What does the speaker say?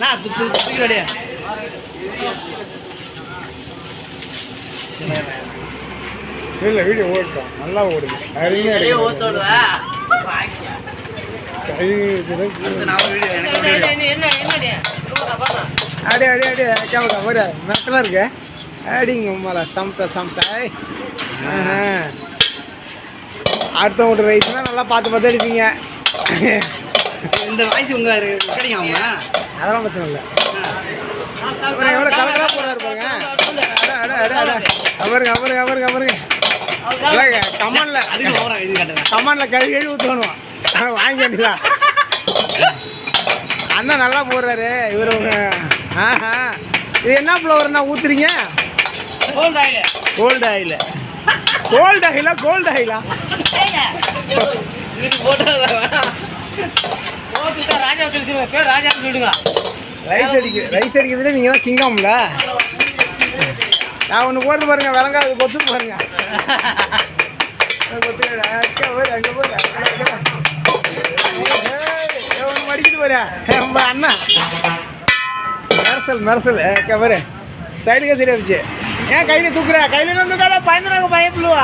நான் தூக்கி ரெடியா இல்லை வீடியோ ஓடுதான் நல்லா ஓடுது. அடுத்து ஒரு வீடியோ அடி அடி அடி கேமரா ஒரு மெட்டலாக இருக்கு. அடிங்க உமால சமத்த சமத்த ஐய். ஆஹா. அடுத்தவங்க ரைஸ்னா நல்லா பார்த்து பார்த்து அடிப்பீங்க. இந்த வாய்ஸ் உங்க கிடைக்கும்? அவங்க அதெல்லாம் பிரச்சனை இல்லை. அப்புறம் எவ்வளோ கலக்கலாக போகிறாரு பாருங்க. அட அட அட அட. அவருங்க அவருங்க அவருங்க அவருங்க கமனில் கழுவி கழுவி ஊற்றணும் வாங்கி வேண்டியதான் அண்ணன் நல்லா போடுறாரு. இவர் ஆஹா இது என்ன ஃப்ளவர்ண்ணா ஊத்துறீங்க? கோல்டு ஆயில் கோல்டு ஆயிலா கோல்டு ஆயிலா இதுக்கு போட்டா ரைஸ் அடிக்க ரைஸ் அடிக்கிறதுல நீங்கள் தான் கிங்காம்ல நான் ஒன்று போடுறது பாருங்க விளங்காது கொத்து பாருங்க. கொத்து அக்கா போய் நம்ம அண்ணா. மெரசல் மெரசல். அக்கா பாரு. ஸ்டைலுக்கே சரியா போச்சு. ஏன் கையில் தூக்குற? கையில் தூக்காத பயந்துறாங்க பயப்பிடுவா.